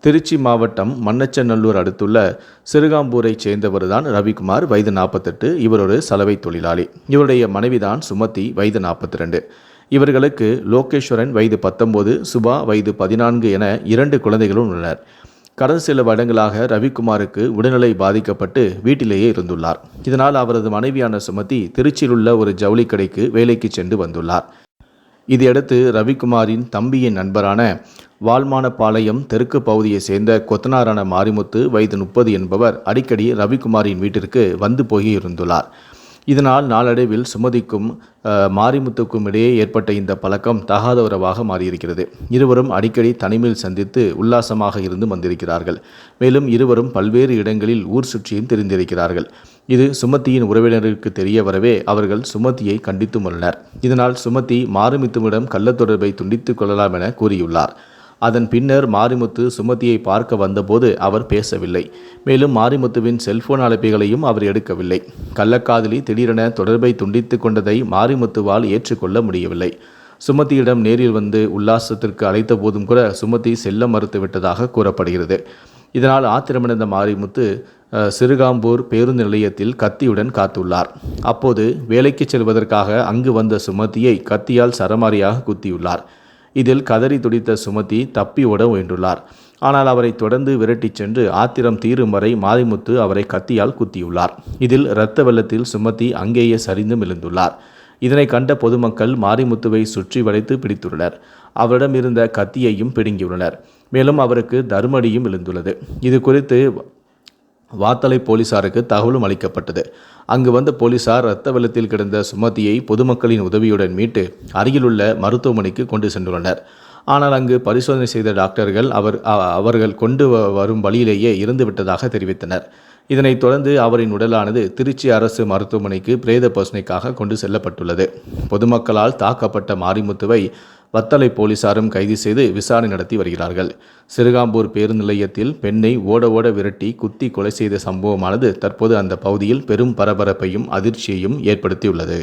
திருச்சி மாவட்டம் மண்ணச்சநல்லூர் அடுத்துள்ள சிறுகாம்பூரைச் சேர்ந்தவர்தான் ரவிக்குமார் வயது நாற்பத்தெட்டு. இவர் ஒரு சலவை தொழிலாளி. இவருடைய மனைவிதான் சுமதி வயது நாற்பத்தி ரெண்டு இவர்களுக்கு லோகேஸ்வரன் வயது பத்தொன்பது சுபா வயது பதினான்கு என இரண்டு குழந்தைகளும் உள்ளனர். கடந்த சில வருடங்களாக ரவிக்குமாருக்கு உடல்நிலை பாதிக்கப்பட்டு வீட்டிலேயே இருந்துள்ளார். இதனால் அவரது மனைவியான சுமதி திருச்சியில் உள்ள ஒரு ஜவுளி கடைக்கு வேலைக்கு சென்று வந்துள்ளார். இதையடுத்து ரவிக்குமாரின் தம்பியின் நண்பரான வால்மானப்பாளையம் தெற்கு பகுதியைச் சேர்ந்த கொத்தனாரான மாரிமுத்து வயது முப்பது என்பவர் அடிக்கடி ரவிக்குமாரின் வீட்டிற்கு வந்து போய் இருந்துள்ளார் இதனால் நாளடைவில் சுமதிக்கும் மாரிமுத்துக்கும் இடையே ஏற்பட்ட இந்த பழக்கம் தகாத உறவாக மாறியிருக்கிறது. இருவரும் அடிக்கடி தனிமையில் சந்தித்து உல்லாசமாக இருந்து வந்திருக்கிறார்கள். மேலும் இருவரும் பல்வேறு இடங்களில் ஊர் சுற்றியும் தெரிந்திருக்கிறார்கள். இது சுமதியின் உறவினருக்கு தெரிய வரவே அவர்கள் சுமதியை கண்டித்தும் உள்ளனர் இதனால் சுமதி மாரிமுத்துவிடம் கள்ளத் தொடர்பை துண்டித்துக் கொள்ளலாம் என கூறியுள்ளார். அதன் பின்னர் மாரிமுத்து சுமதியை பார்க்க வந்தபோது அவர் பேசவில்லை. மேலும் மாரிமுத்துவின் செல்போன் அழைப்புகளையும் அவர் எடுக்கவில்லை. கள்ளக்காதலி திடீரென தொடர்பை துண்டித்து கொண்டதை மாரிமுத்துவால் ஏற்றுக்கொள்ள முடியவில்லை. சுமதியிடம் நேரில் வந்து உல்லாசத்திற்கு அழைத்த போதும் கூட சுமதி செல்ல மறுத்துவிட்டதாக கூறப்படுகிறது. இதனால் ஆத்திரமடைந்த மாரிமுத்து சிறுகாம்பூர் பேருந்து நிலையத்தில் கத்தியுடன் காத்துள்ளார். அப்போது வேலைக்கு செல்வதற்காக அங்கு வந்த சுமதியை கத்தியால் சரமாரியாக குத்தியுள்ளார். இதில் கதறி துடித்த சுமதி தப்பி ஓட முயன்றுள்ளார். ஆனால் அவரை தொடர்ந்து விரட்டிச் சென்று ஆத்திரம் தீரும் வரை மாரிமுத்து அவரை கத்தியால் குத்தியுள்ளார். இதில் இரத்த வெள்ளத்தில் சுமதி அங்கேயே சரிந்து விழுந்துள்ளார் இதனை கண்ட பொதுமக்கள் மாரிமுத்துவை சுற்றி வளைத்து பிடித்துள்ளனர். அவரிடம் இருந்த கத்தியையும் பிடுங்கியுள்ளனர். மேலும் அவருக்கு தர்மடியும் விழுந்துள்ளது. இது குறித்து வாத்தலை போலீசாருக்கு தகவலும் அளிக்கப்பட்டது. அங்கு வந்த போலீசார் இரத்த வெள்ளத்தில் கிடந்த சுமதியை பொதுமக்களின் உதவியுடன் மீட்டு அருகிலுள்ள மருத்துவமனைக்கு கொண்டு சென்றுள்ளனர். ஆனால் அங்கு பரிசோதனை செய்த டாக்டர்கள் அவர் அவர்கள் கொண்டு வரும் வழியிலேயே இறந்து விட்டதாக தெரிவித்தனர். இதனைத் தொடர்ந்து அவரின் உடலானது திருச்சி அரசு மருத்துவமனைக்கு பிரேத பரிசோதனைக்காக கொண்டு செல்லப்பட்டுள்ளது. பொதுமக்களால் தாக்கப்பட்ட மாரிமுத்துவை வத்தலை போலீசாரும் கைது செய்து விசாரணை நடத்தி வருகிறார்கள். சிறுகாம்பூர் பேருந்து நிலையத்தில் பெண்ணை ஓட ஓட விரட்டி குத்தி கொலை செய்த சம்பவமானது தற்போது அந்த பகுதியில் பெரும் பரபரப்பையும் அதிர்ச்சியையும் ஏற்படுத்தியுள்ளது.